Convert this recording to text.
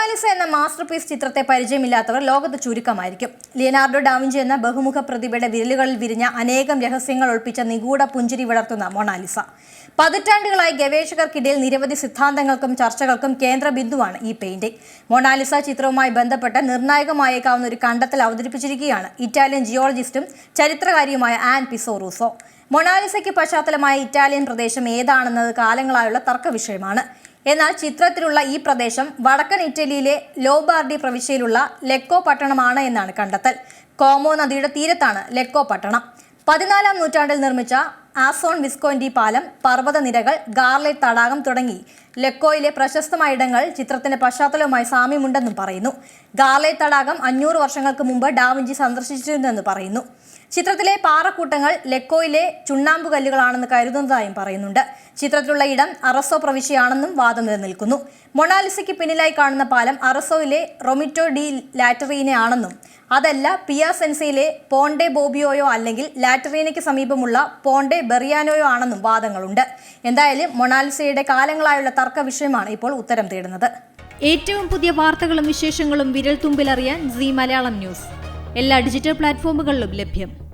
Mona Lisa എന്ന master piece ചിത്രത്തെ പരിചയമില്ലാത്തവർ ലോകത്ത് ചുരുക്കമായിരിക്കും. ലിയനാർഡോ ഡാവിഞ്ചി എന്ന ബഹുമുഖ പ്രതിഭയുടെ വിരലുകളിൽ വിരിഞ്ഞ അനേകം രഹസ്യങ്ങൾ ഒളിപ്പിച്ച നിഗൂഢ പുഞ്ചിരി വളർത്തുന്ന മൊണാലിസ. പതിറ്റാണ്ടുകളായി ഗവേഷകർക്കിടയിൽ നിരവധി സിദ്ധാന്തങ്ങൾക്കും ചർച്ചകൾക്കും കേന്ദ്ര ബിന്ദുവാണ് ഈ പെയിന്റിംഗ്. മൊണാലിസ ചിത്രവുമായി ബന്ധപ്പെട്ട് നിർണായകമായേക്കാവുന്ന ഒരു കണ്ടെത്തൽ അവതരിപ്പിച്ചിരിക്കുകയാണ് ഇറ്റാലിയൻ ജിയോളജിസ്റ്റും ചരിത്രകാരിയുമായ ആൻ പിസോറൂസോ മൊണാലിസയ്ക്ക് പശ്ചാത്തലമായ ഇറ്റാലിയൻ പ്രദേശം ഏതാണെന്നത് കാലങ്ങളായുള്ള തർക്ക വിഷയമാണ് എന്നാൽ ചിത്രത്തിലുള്ള ഈ പ്രദേശം വടക്കൻ ഇറ്റലിയിലെ ലോബാർഡി പ്രവിശ്യയിലുള്ള ലെക്കോ പട്ടണമാണ് എന്നാണ് കണ്ടെത്തൽ. കോമോ നദിയുടെ തീരത്താണ് ലെക്കോ പട്ടണം. പതിനാലാം നൂറ്റാണ്ടിൽ നിർമ്മിച്ച ആസോൺ വിസ്കോൻഡി പാലം പർവതനിരകൾ ഗാർലെറ്റ് തടാകം തുടങ്ങി ലെക്കോയിലെ പ്രശസ്തമായ ഇടങ്ങൾ ചിത്രത്തിന്റെ പശ്ചാത്തലവുമായി സാമ്യമുണ്ടെന്നും പറയുന്നു. ഗാർലെറ്റ് തടാകം അഞ്ഞൂറ് വർഷങ്ങൾക്ക് മുമ്പ് ഡാവിഞ്ചി സന്ദർശിച്ചിരുന്നെന്ന് പറയുന്നു. ചിത്രത്തിലെ പാറക്കൂട്ടങ്ങൾ ലെക്കോയിലെ ചുണ്ണാമ്പുകല്ലുകളാണെന്ന് കരുതുന്നതായും പറയുന്നുണ്ട്. ചിത്രത്തിലുള്ള ഇടം അറസോ പ്രവിശ്യയാണെന്നും വാദം നിലനിൽക്കുന്നു. മൊണാലിസയ്ക്ക് പിന്നിലായി കാണുന്ന പാലം അറസോയിലെ റൊമിറ്റോ ഡി ലാറ്ററീനെ ആണെന്നും അതല്ല പിയാസെൻസയിലെ പോണ്ടെ ബോബിയോയോ അല്ലെങ്കിൽ ലാറ്ററീനയ്ക്ക് സമീപമുള്ള പോണ്ടെ ബെറിയാനോയോ ആണെന്നും വാദങ്ങളുണ്ട്. എന്തായാലും മൊണാലിസയുടെ കാലങ്ങളായുള്ള തർക്ക വിഷയമാണ് ഇപ്പോൾ ഉത്തരം തേടുന്നത്. ഏറ്റവും പുതിയ വാർത്തകളും വിശേഷങ്ങളും വിരൽ തുമ്പിലറിയാൻ സി മലയാളം ന്യൂസ്. എല്ലാ ഡിജിറ്റൽ പ്ലാറ്റ്ഫോമുകളിലും ലഭ്യം.